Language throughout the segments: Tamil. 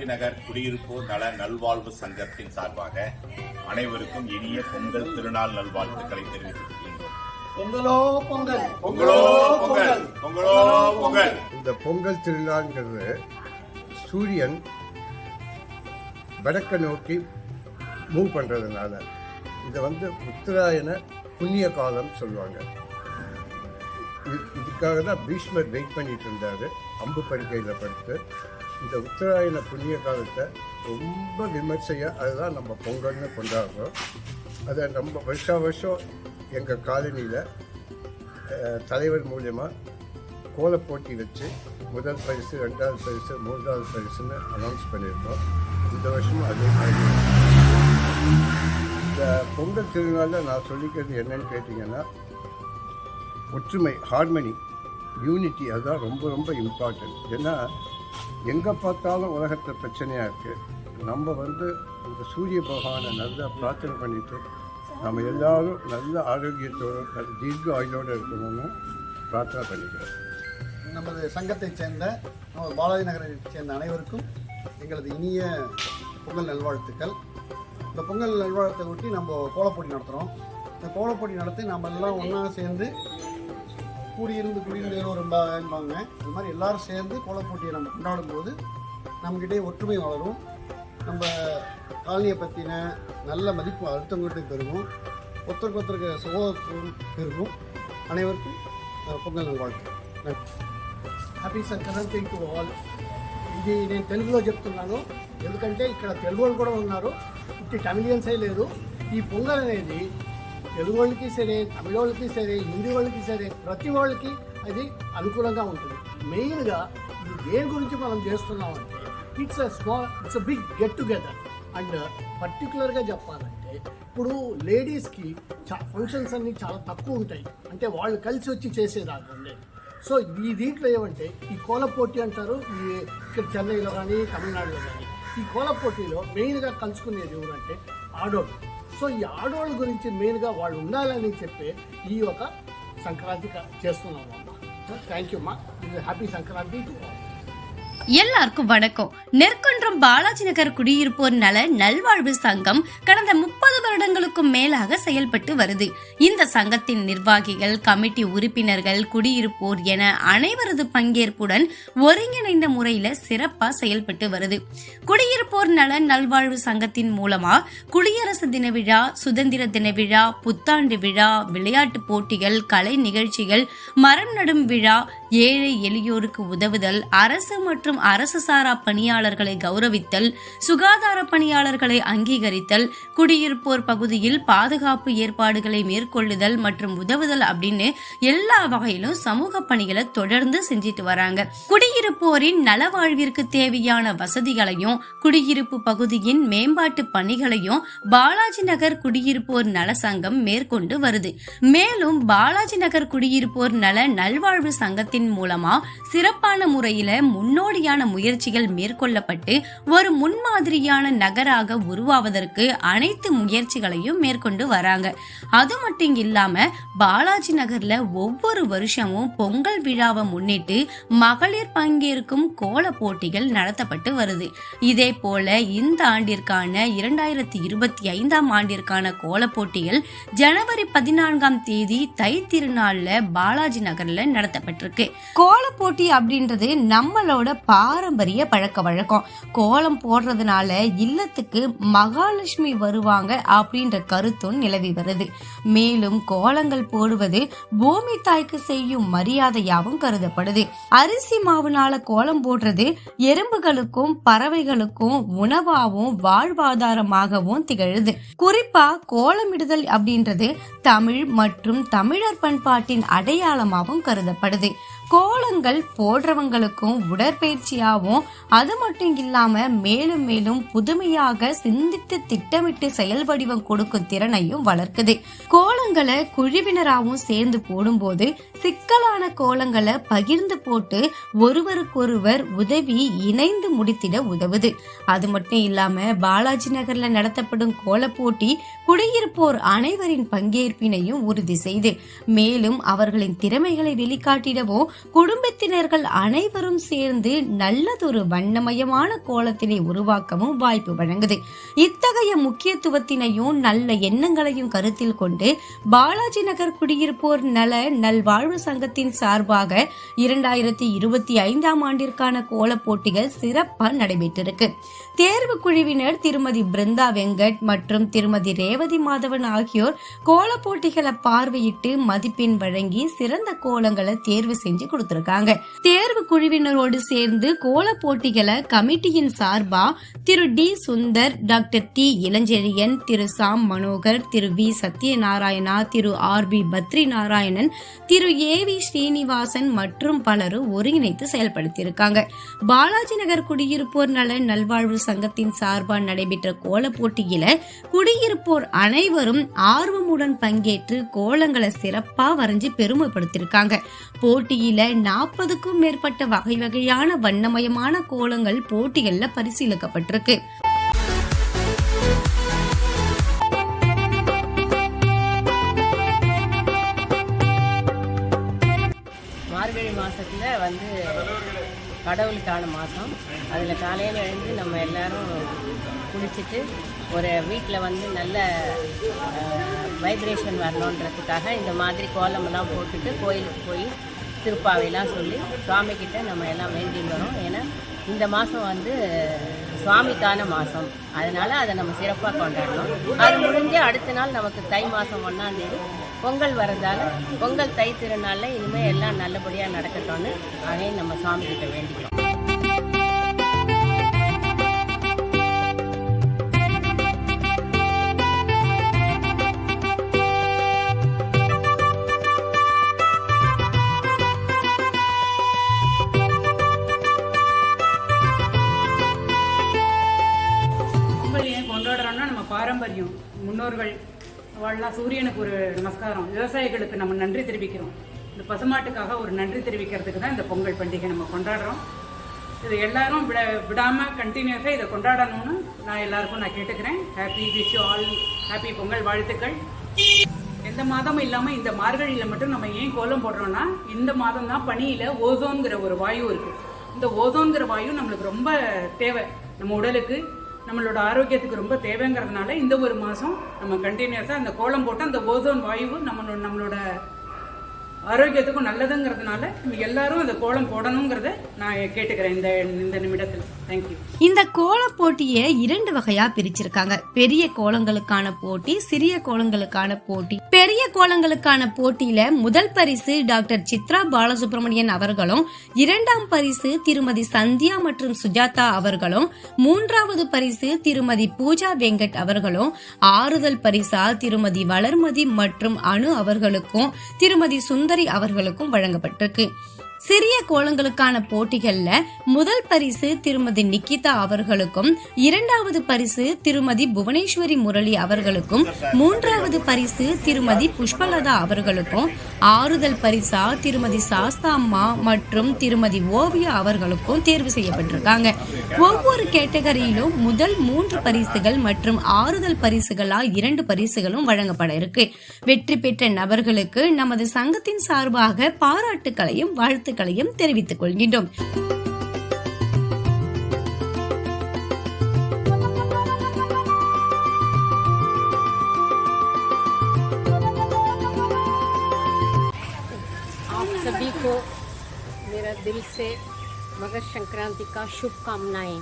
பாலாஜி நகர் குடியிருப்போர் நல நல்வாழ்வு சங்கத்தின் சார்பாக அனைவருக்கும் இனிய பொங்கல் திருநாள் நல்வாழ்த்துக்களை தெரிவித்துக் கொள்கின்றோம் பொங்கலோ பொங்கல். பொங்கலோ பொங்கல். பொங்கலோ பொங்கல். இந்த பொங்கல் திருநாள்ங்கிறது சூரியன் வடக்க நோக்கி மூவ் பண்ணுறதுனால இதை வந்து உத்தராயண புண்ணிய காலம் சொல்லுவாங்க. இது- இதுக்காக தான் பீஷ்மர் வெயிட் பண்ணிட்டு இருந்தாரு. அம்பு படுக்கையில் படுத்து இந்த உத்தராயண புண்ணிய காலத்தை ரொம்ப விமர்சையாக அதுதான் நம்ம பொங்கல்னு கொண்டாடுறோம். அதை நம்ம வருஷா வருஷம் எங்கள் காலனியில் தலைவர் மூலயமா கோலப் போட்டி வச்சு முதல் பரிசு ரெண்டாவது பரிசு மூன்றாவது பரிசுன்னு அனௌன்ஸ் பண்ணியிருக்கோம். இந்த வருஷமும் அதே மாதிரி. இந்த பொங்கல் திருநாளில் நான் சொல்லிக்கிறது என்னன்னு கேட்டிங்கன்னா ஒற்றுமை ஹார்மனி யூனிட்டி அதுதான் ரொம்ப ரொம்ப இம்பார்ட்டன்ட் ஏன்னா எங்கே பார்த்தாலும் உலகத்தில் பிரச்சனையாக இருக்குது நம்ம வந்து இந்த சூரிய பகவானை நல்லா பிரார்த்தனை பண்ணிவிட்டு நம்ம எல்லாரும் நல்ல ஆரோக்கியத்தோடு நல்ல தீர்க்க ஆயுளோடு இருக்கணும்னு பிரார்த்தனை பண்ணிக்கிறோம். நமது சங்கத்தைச் சேர்ந்த நமது பாலாஜி நகரைச் சேர்ந்த அனைவருக்கும் எங்களது இனிய பொங்கல் நல்வாழ்த்துக்கள். இந்த பொங்கல் நல்வாழ்த்தை ஒட்டி நம்ம கோலப்போட்டி நடத்துகிறோம் இந்த கோலப்போட்டி நடத்தி நம்ம எல்லாம் ஒன்றா சேர்ந்து கூடியிருந்து குடியிருந்து ஒரு என்பாங்க இது மாதிரி எல்லாரும் சேர்ந்து கோலப்போட்டியை நம்ம கொண்டாடும் போது நம்மக்கிட்டே ஒற்றுமை வளரும் நம்ம காலனியை பற்றின நல்ல மதிப்பு அடுத்தவங்ககிட்ட பெருகும் ஒருத்தருக்கு ஒருத்தருக்கு சகோதரத்துவம் பெருகும் அனைவருக்கும் அஹ், பொங்கல் நல்வாழ்த்து நன்றி హ్యాపీ సంక్రాంతి టు ఆల్ ఇది నేను తెలుగులో చెప్తున్నాను ఎందుకంటే ఇక్కడ తెలుగు వాళ్ళు కూడా ఉన్నారు ఇట్టి తమిళియన్సే లేదు ఈ పొంగల్ అనేది తెలుగు వాళ్ళకి సరే తమిళ వాళ్ళకి సరే హిందీ వాళ్ళకి సరే ప్రతి వాళ్ళకి అది అనుకూలంగా ఉంటుంది. మెయిన్గా ఇది దేని గురించి మనం చేస్తున్నాం అంటే it's a small it's a big get together and పర్టికులర్గా చెప్పాలంటే ఇప్పుడు లేడీస్కి చా ఫంక్షన్స్ అన్నీ చాలా తక్కువ ఉంటాయి. అంటే వాళ్ళు కలిసి వచ్చి చేసేదాకా సో ఈ దీంట్లో ఏమంటే ఈ కోల పోటీ అంటారు ఈ ఇక్కడ చెన్నైలో కానీ తమిళనాడులో కానీ ఈ కోల పోటీలో మెయిన్గా కలుసుకునేది ఎవరంటే ఆడోళ్ళు. సో ఈ ఆడోళ్ళ గురించి మెయిన్గా వాళ్ళు ఉండాలని చెప్పి ఈ ఒక సంక్రాంతి చేస్తున్నాము అమ్మ థ్యాంక్ యూ అమ్మా ఇది హ్యాపీ సంక్రాంతి టు ఆల్ எல்லாருக்கும் வணக்கம். நெற்குன்றம் பாலாஜி நகர் குடியிருப்போர் நல நல்வாழ்வு சங்கம் கடந்த முப்பது வருடங்களுக்கும் மேலாக செயல்பட்டு வருது. இந்த சங்கத்தின் நிர்வாகிகள் கமிட்டி உறுப்பினர்கள் குடியிருப்போர் என அனைவரது பங்கேற்புடன் ஒருங்கிணைந்த முறையில சிறப்பா செயல்பட்டு வருது. குடியிருப்போர் நல நல்வாழ்வு சங்கத்தின் மூலமா குடியரசு தின விழா சுதந்திர தின விழா புத்தாண்டு விழா விளையாட்டு போட்டிகள் கலை நிகழ்ச்சிகள் மரம் நடும் விழா ஏழை எளியோருக்கு உதவுதல் அரசு மற்றும் அரசு சாரா பணியாளர்களை கௌரவித்தல் சுகாதார பணியாளர்களை அங்கீகரித்தல் குடியிருப்போர் பகுதியில் பாதுகாப்பு ஏற்பாடுகளை மேற்கொள்ளுதல் மற்றும் உதவுதல் அப்படின்னு எல்லா வகையிலும் சமூக பணிகளை தொடர்ந்து செஞ்சிட்டு வராங்க. குடியிருப்போரின் நலவாழ்விற்கு தேவையான வசதிகளையும் குடியிருப்பு பகுதியின் மேம்பாட்டு பணிகளையும் பாலாஜி நகர் குடியிருப்போர் நல சங்கம் மேற்கொண்டு வருது. மேலும் பாலாஜி நகர் குடியிருப்போர் நல நல்வாழ்வு சங்கத்தின் மூலமா சிறப்பான முறையில முன்னோடியான முயற்சிகள் மேற்கொள்ளப்பட்டு ஒரு முன்மாதிரியான நகராக உருவாவதற்கு அனைத்து முயற்சிகளையும் மேற்கொண்டு வராங்க. அது மட்டும் இல்லாம பாலாஜி நகர்ல ஒவ்வொரு வருஷமும் பொங்கல் விழாவை முன்னிட்டு மகளிர் பங்கேற்கும் கோல போட்டிகள் நடத்தப்பட்டு வருது. இதே போல இந்த ஆண்டிற்கான இரண்டாயிரத்தி இருபத்தி ஐந்தாம் ஆண்டிற்கான கோல போட்டிகள் ஜனவரி பதினான்காம் தேதி தை திருநாள்ல பாலாஜி நகர்ல நடத்தப்பட்டிருக்கு. கோலம் போட்டி அப்படின்றது நம்மளோட பாரம்பரிய பழக்க வழக்கம். கோலம் போடுறதுனால இல்லத்துக்கு மகாலட்சுமி வருவாங்க அப்படின்ற கருத்தும் நிலவி வருது. மேலும் கோலங்கள் போடுவது பூமி தாய்க்கு செய்யும் மரியாதையாகவும் கருதப்படுது. அரிசி மாவுனால கோலம் போடுறது எறும்புகளுக்கும் பறவைகளுக்கும் உணவாகவும் வாழ்வாதாரமாகவும் திகழுது. குறிப்பா கோலமிடுதல் அப்படின்றது தமிழ் மற்றும் தமிழர் பண்பாட்டின் அடையாளமாகவும் கருதப்படுது. கோலங்கள் போடுறவங்களுக்கும் உடற்பயிற்சியாகவும் அது மட்டும் இல்லாம மேலும் மேலும் புதுமையாக சிந்தித்து திட்டமிட்டு செயல் வடிவம் கொடுக்கும் திறனையும் வளர்க்குது. கோலங்களை குழுவினராகவும் சேர்ந்து போடும்போது சிக்கலான கோலங்களை பகிர்ந்து போட்டு ஒருவருக்கொருவர் உதவி இணைந்து முடித்திட உதவுது. அது மட்டும் இல்லாம பாலாஜி நகர்ல நடத்தப்படும் கோல போட்டி குடியிருப்போர் அனைவரின் பங்கேற்பினையும் உறுதி செய்து மேலும் அவர்களின் திறமைகளை வெளிக்காட்டிடவோ குடும்பத்தினர்கள் அனைவரும் சேர்ந்து நல்லதொரு வண்ணமயமான கோலத்தினை உருவாக்கவும் வாய்ப்பு வழங்குது. இத்தகைய முக்கியத்துவத்தினையும் நல்ல எண்ணங்களையும் கருத்தில் கொண்டு பாலாஜி நகர் குடியிருப்போர் நல நல்வாழ்வு சங்கத்தின் சார்பாக இரண்டாயிரத்தி இருபத்தி ஐந்தாம் ஆண்டிற்கான கோலப் போட்டிகள் சிறப்பா நடைபெற்றிருக்கு. தேர்வு குழுவினர் திருமதி பிருந்தா வெங்கட் மற்றும் திருமதி ரேவதி மாதவன் ஆகியோர் கோல போட்டிகளை பார்வையிட்டு மதிப்பெண் வழங்கி சிறந்த கோலங்களை தேர்வு செஞ்சு கொடுத்திருக்காங்க. தேர்வு குழுவினரோடு சேர்ந்து கோல போட்டிகளை கமிட்டியின் சார்பா திரு T Sundar doctor T Ilanchezhiyan Thiru Sam Manohar Thiru V Satyanarayana Thiru R P Badri Narayanan Thiru A V Srinivasan மற்றும் பலரும் ஒருங்கிணைத்து செயல்படுத்தியிருக்காங்க. பாலாஜி நகர் குடியிருப்போர் நல நல்வாழ்வு சங்கத்தின் சார்பாக நடைபெற்ற கோல போட்டியில குடியிருப்போர் அனைவரும் ஆர்வமுடன் பங்கேற்று கோலங்களை சிறப்பா வரைஞ்சு பெருமைப்படுத்தியிருக்காங்க. போட்டியில நாற்பதுக்கும் மேற்பட்ட வகை வகையான வண்ணமயமான கோலங்கள் போட்டிகள்ல பரிசீலிக்கப்பட்டிருக்கு. கடவுளுக்கான மாதம் அதில் காலையில் எழுந்து நம்ம எல்லாரும் குளிச்சுட்டு ஒரு வீட்டில் வந்து நல்ல வைப்ரேஷன் வரணுன்றதுக்காக இந்த மாதிரி கோலமெல்லாம் போட்டுட்டு கோயிலுக்கு போய் திருப்பாவையெல்லாம் சொல்லி சுவாமிக்கிட்ட நம்ம எல்லாம் வேண்டிட்டு வரோம். ஏன்னா இந்த மாதம் வந்து சுவாமிக்கான மாதம் அதனால் அதை நம்ம சிறப்பாக கொண்டாடணும். அது முடிஞ்சு அடுத்த நாள் நமக்கு தை மாதம் ஒன்றாந்தேதி பொங்கல் வரதால பொங்கல் தை திருநாளில் இனிமேல் எல்லாம் நல்லபடியாக நடக்கட்டும்னு அதையும் நம்ம சுவாமிக்கிட்ட வேண்டிக்கிறோம். வாழ்லாம் சூரியனுக்கு ஒரு நமஸ்காரம். விவசாயிகளுக்கு நம்ம நன்றி தெரிவிக்கிறோம். இந்த பசுமாட்டுக்காக ஒரு நன்றி தெரிவிக்கிறதுக்கு தான் இந்த பொங்கல் பண்டிகை நம்ம கொண்டாடுறோம். இது எல்லாரும் விட விடாமல் கண்டினியூஸாக இதை கொண்டாடணும்னு நான் எல்லாருக்கும் நான் கேட்டுக்கிறேன். Happy wish all happy Pongal வாழ்த்துக்கள். எந்த மாதமும் இல்லாமல் இந்த மார்கழியில் மட்டும் நம்ம ஏன் கோலம் போடுறோம்னா இந்த மாதம் தான் பனியில் ஓசோன்கிற ஒரு வாயு இருக்குது இந்த ஓசோன்கிற வாயு நம்மளுக்கு ரொம்ப தேவை. நம்ம உடலுக்கு நம்மளோட ஆரோக்கியத்துக்கு ரொம்ப தேவைங்கிறதுனால இந்த ஒரு மாதம் நம்ம கண்டினியூஸாக அந்த கோலம் போட்டு அந்த ஓசோன் வாயு நம்மளோட நம்மளோட ஆரோக்கியத்துக்கும் நல்லதுங்கிறதுனால நம்ம எல்லாரும் அந்த கோலம் போடணுங்கிறத நான் கேட்டுக்கிறேன் இந்த இந்த நிமிடத்தில். இந்த கோல போட்டியை இரண்டு வகையா பிரிச்சிருக்காங்க. பெரிய கோலங்களுக்கான போட்டி சிறிய கோலங்களுக்கான போட்டி. பெரிய கோலங்களுக்கான போட்டியில முதல் பரிசு டாக்டர் சித்ரா பாலசுப்ரமணியன் அவர்களும் இரண்டாம் பரிசு திருமதி சந்தியா மற்றும் சுஜாதா அவர்களும் மூன்றாவது பரிசு திருமதி பூஜா வெங்கட் அவர்களும் ஆறுதல் பரிசா திருமதி வளர்மதி மற்றும் அனு அவர்களுக்கும் திருமதி சுந்தரி அவர்களுக்கும் வழங்கப்பட்டிருக்கு. சிறிய கோலங்களுக்கான போட்டிகள்ல முதல் பரிசு திருமதி நிக்கிதா அவர்களுக்கும் இரண்டாவது பரிசு திருமதி புவனேஸ்வரி முரளி அவர்களுக்கும் மூன்றாவது பரிசு திருமதி புஷ்பலதா அவர்களுக்கும் ஆறுதல் பரிசா திருமதி சாஸ்தாம்மா மற்றும் திருமதி ஓவியா அவர்களுக்கும் தேர்வு செய்யப்பட்டிருக்காங்க. ஒவ்வொரு கேட்டகரியிலும் முதல் மூன்று பரிசுகள் மற்றும் ஆறுதல் பரிசுகளா இரண்டு பரிசுகளும் வழங்கப்பட இருக்கு. வெற்றி பெற்ற நபர்களுக்கு நமது சங்கத்தின் சார்பாக பாராட்டுகளையும் வாழ்த்துக்களையும் தெரிவித்துக் கொள்கின்றோம். दिल से मकर संक्रांति का शुभकामनाएं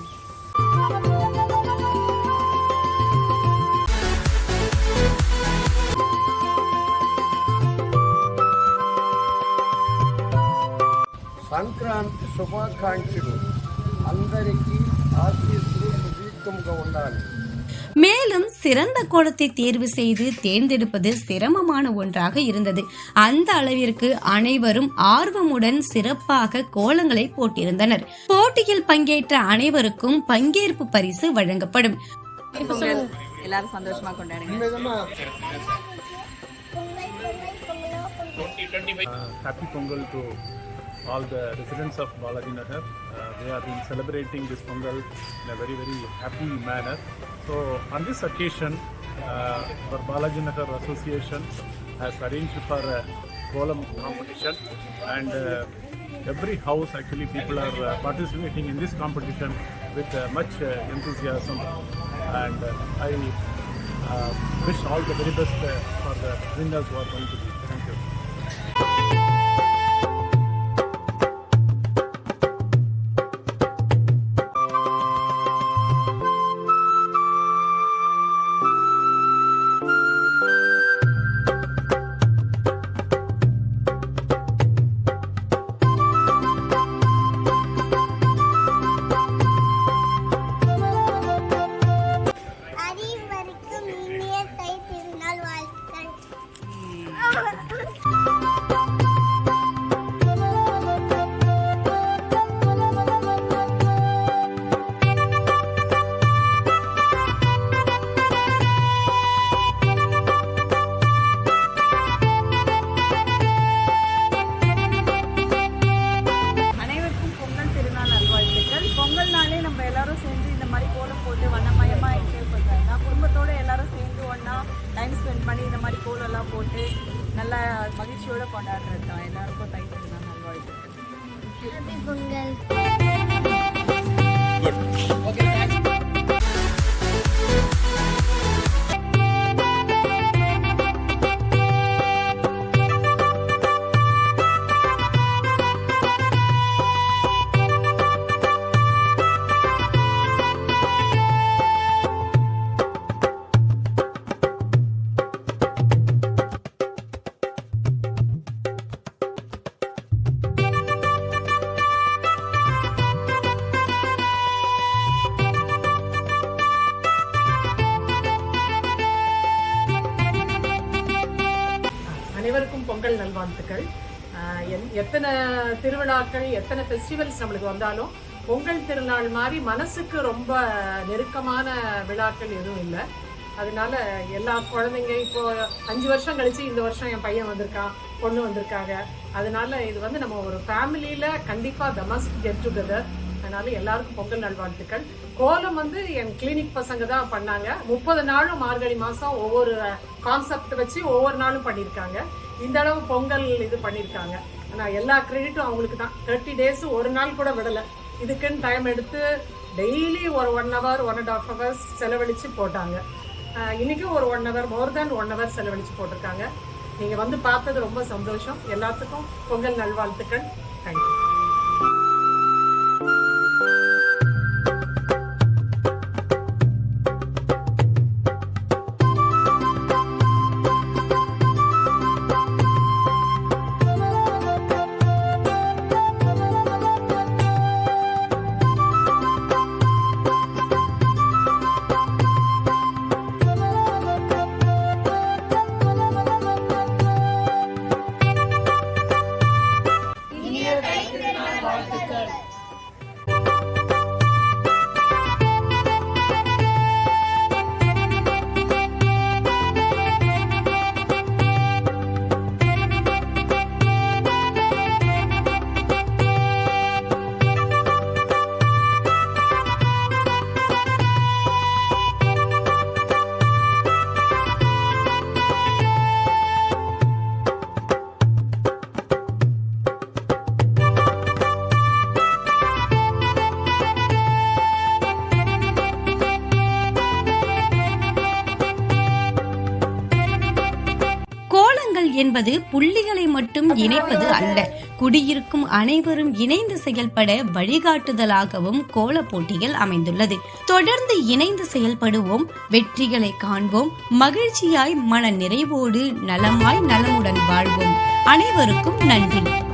సంక్రాంతి శుభాకాంక్షలు అందరికీ ఆశీస్సులు సుదీర్ఘంగా ఉండాలి மேலும் சிறந்த கோலத்தை தேர்வு செய்து தேர்ந்தெடுப்பது சிரமமான ஒன்றாக இருந்தது. அந்த அளவிற்கு அனைவரும் ஆர்வமுடன் சிறப்பாக கோலங்களை போட்டிருந்தனர். போட்டியில் பங்கேற்ற அனைவருக்கும் பங்கேற்பு பரிசு வழங்கப்படும். எல்லாரும் சந்தோஷமா கொண்டாடுங்க. Uh, happy Pongal to all the residents of Balaji Nagar. Uh, they have been celebrating this Pongal in a very, very happy manner. So, on this occasion, uh, our Balaji Nagar Association has arranged for a Kolam competition and uh, every house actually people are uh, participating in this competition with uh, much uh, enthusiasm and uh, I uh, wish all the very best uh, for the winners who are going to be. Thank you. அனைவருக்கும் மகிழ்ச்சியோட கொண்டாடுறது தான் எல்லாருக்கும் தை திருநாள் பொங்கல் திருவிழாக்கள் எத்தனை ஃபெஸ்டிவல்ஸ் நம்மளுக்கு வந்தாலும் பொங்கல் திருநாள் மாதிரி மனசுக்கு ரொம்ப நெருக்கமான விழாக்கள் எதுவும் இல்லை. அதனால எல்லா குழந்தைங்க இப்போ அஞ்சு வருஷம் கழிச்சு இந்த வருஷம் என் பையன் வந்திருக்கான் பொண்ணு வந்திருக்காங்க. அதனால இது வந்து நம்ம ஒரு ஃபேமிலியில கண்டிப்பாக த மஸ்ட் கெட் டுகெதர் அதனால எல்லாருக்கும் பொங்கல் நல்வாழ்த்துக்கள். கோலம் வந்து என் கிளினிக் பசங்க தான் பண்ணாங்க. முப்பது நாளும் மார்கழி மாதம் ஒவ்வொரு கான்செப்ட் வச்சு ஒவ்வொரு நாளும் பண்ணியிருக்காங்க. இந்த அளவு பொங்கல் இது பண்ணியிருக்காங்க. ஆனால் எல்லா கிரெடிட்டும் அவங்களுக்கு தான் தேர்ட்டி டேஸ் ஒரு நாள் கூட விடலை. இதுக்குன்னு டைம் எடுத்து டெய்லி ஒரு one hour one and half hours செலவழித்து போட்டாங்க. இன்றைக்கும் இன்னைக்கும் ஒரு one hour more than one hour செலவழித்து போட்டிருக்காங்க. நீங்கள் வந்து பார்த்தது ரொம்ப சந்தோஷம். எல்லாத்துக்கும் பொங்கல் நல்வாழ்த்துக்கள். தேங்க்யூ கோலங்கள் என்பது புள்ளிகளை மட்டும் இணைப்பது அல்ல. குடியிருக்கும் அனைவரும் இணைந்து செயல்பட வழிகாட்டுதலாகவும் கோல போட்டிகள் அமைந்துள்ளது. தொடர்ந்து இணைந்து செயல்படுவோம் வெற்றிகளை காண்போம் மகிழ்ச்சியாய் மன நிறைவோடு நலமாய் நலமுடன் வாழ்வோம். அனைவருக்கும் நன்றி.